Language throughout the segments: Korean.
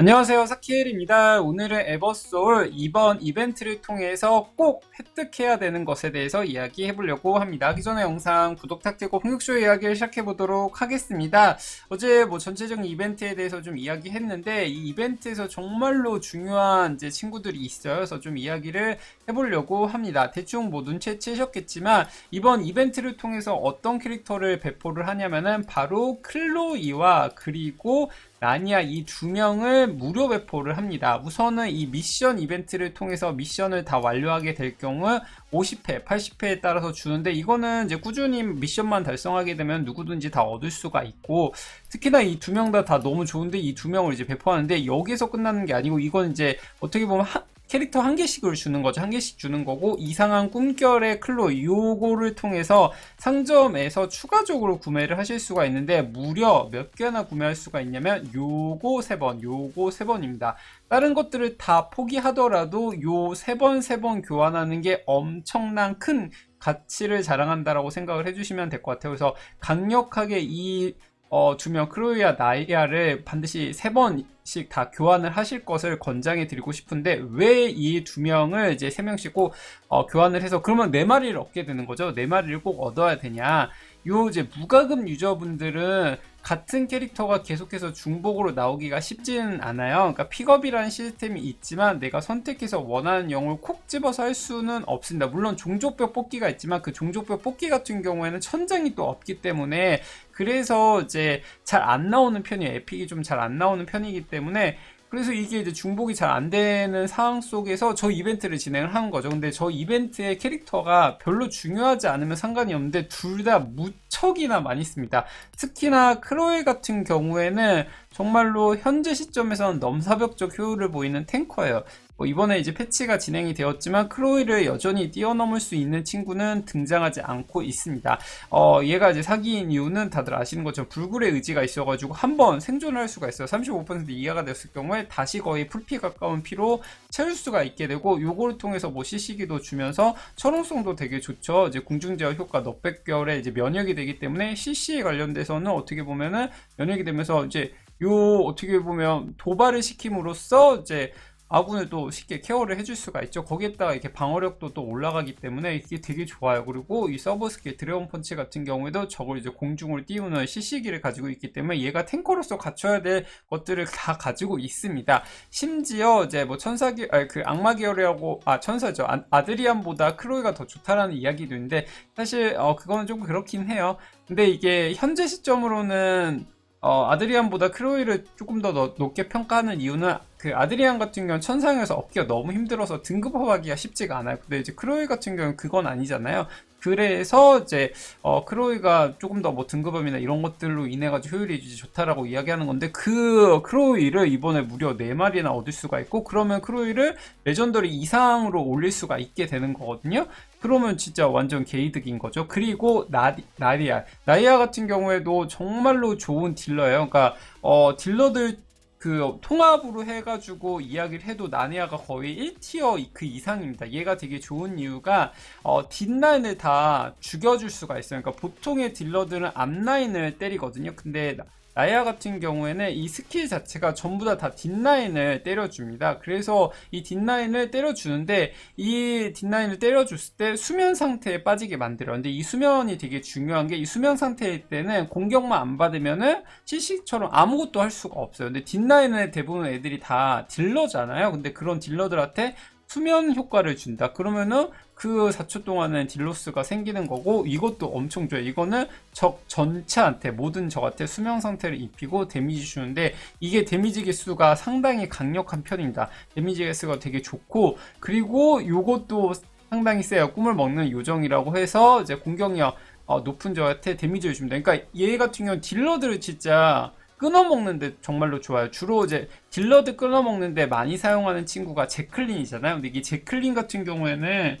안녕하세요 사키엘입니다. 오늘은 에버소울 이번 이벤트를 통해서 꼭 획득해야 되는 것에 대해서 이야기해 보려고 합니다. 기존의 영상 구독 탁되고 홍육쇼 이야기를 시작해 보도록 하겠습니다. 어제 뭐 전체적인 이벤트에 대해서 좀 이야기했는데 이 이벤트에서 정말로 중요한 이제 친구들이 있어요. 그래서 좀 이야기를 해보려고 합니다. 대충 뭐 눈치채셨겠지만 이번 이벤트를 통해서 어떤 캐릭터를 배포를 하냐면은 바로 클로이와 그리고 라니아 이 두 명을 무료 배포를 합니다. 우선은 이 미션 이벤트를 통해서 미션을 다 완료하게 될 경우 50회, 80회에 따라서 주는데 이거는 이제 꾸준히 미션만 달성하게 되면 누구든지 다 얻을 수가 있고 특히나 이 두 명 다 다 너무 좋은데 이 두 명을 이제 배포하는데 여기서 끝나는 게 아니고 이건 이제 어떻게 보면 한- 캐릭터 한 개씩을 주는 거죠. 한 개씩 주는 거고 이상한 꿈결의 클로 요거를 통해서 상점에서 추가적으로 구매를 하실 수가 있는데 무려 몇 개나 구매할 수가 있냐면 요거 세 번, 요거 세 번입니다. 다른 것들을 다 포기하더라도 요 세 번 세 번 교환하는 게 엄청난 큰 가치를 자랑한다라고 생각을 해주시면 될 것 같아요. 그래서 강력하게 이 어, 두명 크로이와 나이아를 반드시 세 번씩 다 교환을 하실 것을 권장해 드리고 싶은데 왜 이 두 명을 이제 세 명씩 꼭 어, 교환을 해서 그러면 네 마리를 얻게 되는 거죠. 네 마리를 꼭 얻어야 되냐? 요 이제 무과금 유저분들은 같은 캐릭터가 계속해서 중복으로 나오기가 쉽지는 않아요. 그러니까 픽업이라는 시스템이 있지만 내가 선택해서 원하는 영을 콕 집어서 할 수는 없습니다. 물론 종족별 뽑기가 있지만 그 종족별 뽑기 같은 경우에는 천장이 또 없기 때문에 그래서 이제 잘 안 나오는 편이에요. 에픽이 좀 잘 안 나오는 편이기 때문에 그래서 이게 이제 중복이 잘 안 되는 상황 속에서 저 이벤트를 진행을 한 거죠. 근데 저 이벤트의 캐릭터가 별로 중요하지 않으면 상관이 없는데 둘 다 무척이나 많이 씁니다. 특히나 크로에 같은 경우에는 정말로 현재 시점에서는 넘사벽적 효율을 보이는 탱커예요. 뭐 이번에 이제 패치가 진행이 되었지만 크로이를 여전히 뛰어넘을 수 있는 친구는 등장하지 않고 있습니다. 어, 얘가 이제 사기인 이유는 다들 아시는 것처럼 불굴의 의지가 있어가지고 한번 생존을 할 수가 있어요. 35% 이하가 됐을 경우에 다시 거의 풀피 가까운 피로 채울 수가 있게 되고 요거를 통해서 뭐 CC기도 주면서 철옹성도 되게 좋죠. 이제 궁중제어 효과 넉백 개월에 이제 면역이 되기 때문에 CC에 관련돼서는 어떻게 보면은 면역이 되면서 이제 요 어떻게 보면 도발을 시킴으로써 이제 아군을 또 쉽게 케어를 해줄 수가 있죠. 거기에다가 이렇게 방어력도 또 올라가기 때문에 이게 되게 좋아요. 그리고 이 서브 스킬 드래곤 펀치 같은 경우에도 저걸 이제 공중을 띄우는 CC기를 가지고 있기 때문에 얘가 탱커로서 갖춰야 될 것들을 다 가지고 있습니다. 심지어 이제 뭐 천사기, 아니 그 악마 계열이라고 아 천사죠. 아, 아드리안보다 크로이가 더 좋다라는 이야기도 있는데 사실 어 그거는 좀 그렇긴 해요. 근데 이게 현재 시점으로는 어, 아드리안보다 크로이를 조금 더 너- 높게 평가하는 이유는 그 아드리안 같은 경우는 천상에서 얻기가 너무 힘들어서 등급업하기가 쉽지가 않아요. 근데 이제 크로이 같은 경우는 그건 아니잖아요. 그래서 이제 어, 크로이가 조금 더 뭐 등급업이나 이런 것들로 인해 가지고 효율이 좋다라고 이야기하는 건데 그 크로이를 이번에 무려 4마리나 얻을 수가 있고 그러면 크로이를 레전더리 이상으로 올릴 수가 있게 되는 거거든요. 그러면 진짜 완전 개이득인 거죠. 그리고 나디, 나리아. 나리아 같은 경우에도 정말로 좋은 딜러예요. 그러니까 어, 딜러들 그 통합으로 해가지고 이야기를 해도 나니아가 거의 1티어 그 이상입니다. 얘가 되게 좋은 이유가 어, 뒷라인을 다 죽여줄 수가 있어요. 그러니까 보통의 딜러들은 앞라인을 때리거든요. 근데 나- 나야 같은 경우에는 이 스킬 자체가 전부 다 다 뒷라인을 때려줍니다. 그래서 이 뒷라인을 때려주는데 이 뒷라인을 때려줬을 때 수면 상태에 빠지게 만들어요. 근데 이 수면이 되게 중요한 게 이 수면 상태일 때는 공격만 안 받으면은 CC처럼 아무것도 할 수가 없어요. 근데 뒷라인은 대부분 애들이 다 딜러잖아요. 근데 그런 딜러들한테 수면 효과를 준다. 그러면은 그 4초 동안은 딜로스가 생기는 거고 이것도 엄청 좋아요. 이거는 적 전체한테 모든 적한테 수면 상태를 입히고 데미지 주는데 이게 데미지 개수가 상당히 강력한 편입니다. 데미지 개수가 되게 좋고 그리고 요것도 상당히 세요. 꿈을 먹는 요정이라고 해서 이제 공격력 어, 높은 적한테 데미지를 줍니다. 그러니까 얘 같은 경우는 딜러들을 진짜 끊어먹는데 정말로 좋아요. 주로 이제 딜러드 끊어먹는데 많이 사용하는 친구가 제클린이잖아요. 근데 이게 제클린 같은 경우에는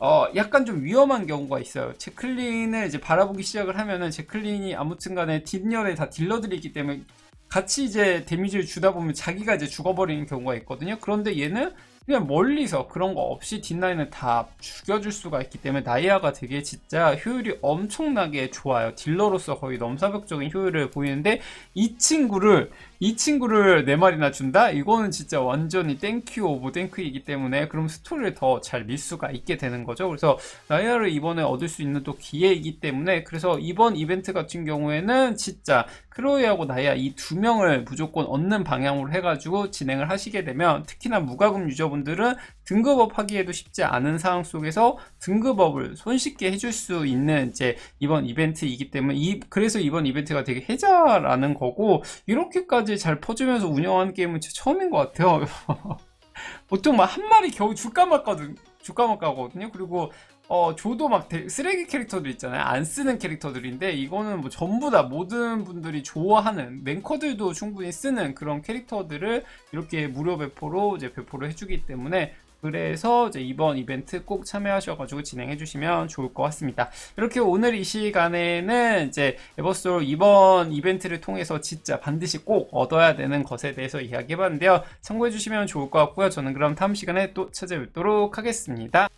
어 약간 좀 위험한 경우가 있어요. 제클린을 이제 바라보기 시작을 하면은 제클린이 아무튼간에 뒷열에 다 딜러들이 있기 때문에 같이 이제 데미지를 주다 보면 자기가 이제 죽어버리는 경우가 있거든요. 그런데 얘는 그냥 멀리서 그런 거 없이 뒷라인을 다 죽여줄 수가 있기 때문에 나이아가 되게 진짜 효율이 엄청나게 좋아요. 딜러로서 거의 넘사벽적인 효율을 보이는데 이 친구를 이 친구를 네 마리나 준다? 이거는 진짜 완전히 땡큐 오브 땡큐이기 때문에 그럼 스토리를 더 잘 밀 수가 있게 되는 거죠. 그래서 나이아를 이번에 얻을 수 있는 또 기회이기 때문에 그래서 이번 이벤트 같은 경우에는 진짜 크로이하고 나이아 이 두 명을 무조건 얻는 방향으로 해가지고 진행을 하시게 되면 특히나 무과금 유저분들은 등급업 하기에도 쉽지 않은 상황 속에서 등급업을 손쉽게 해줄 수 있는 이제 이번 이벤트이기 때문에 이 그래서 이번 이벤트가 되게 혜자라는 거고 이렇게까지 잘 퍼주면서 운영하는 게임은 처음인 것 같아요. 보통 막 한 마리 겨우 줄까 말까거든 줄까 말까거든요. 그리고 어 조도 막 대- 쓰레기 캐릭터들 있잖아요. 안 쓰는 캐릭터들인데 이거는 뭐 전부 다 모든 분들이 좋아하는 랭커들도 충분히 쓰는 그런 캐릭터들을 이렇게 무료 배포로 이제 배포를 해주기 때문에 그래서 이제 이번 이벤트 꼭 참여하셔가지고 진행해 주시면 좋을 것 같습니다. 이렇게 오늘 이 시간에는 이제 에버솔 이번 이벤트를 통해서 진짜 반드시 꼭 얻어야 되는 것에 대해서 이야기해 봤는데요. 참고해 주시면 좋을 것 같고요. 저는 그럼 다음 시간에 또 찾아뵙도록 하겠습니다.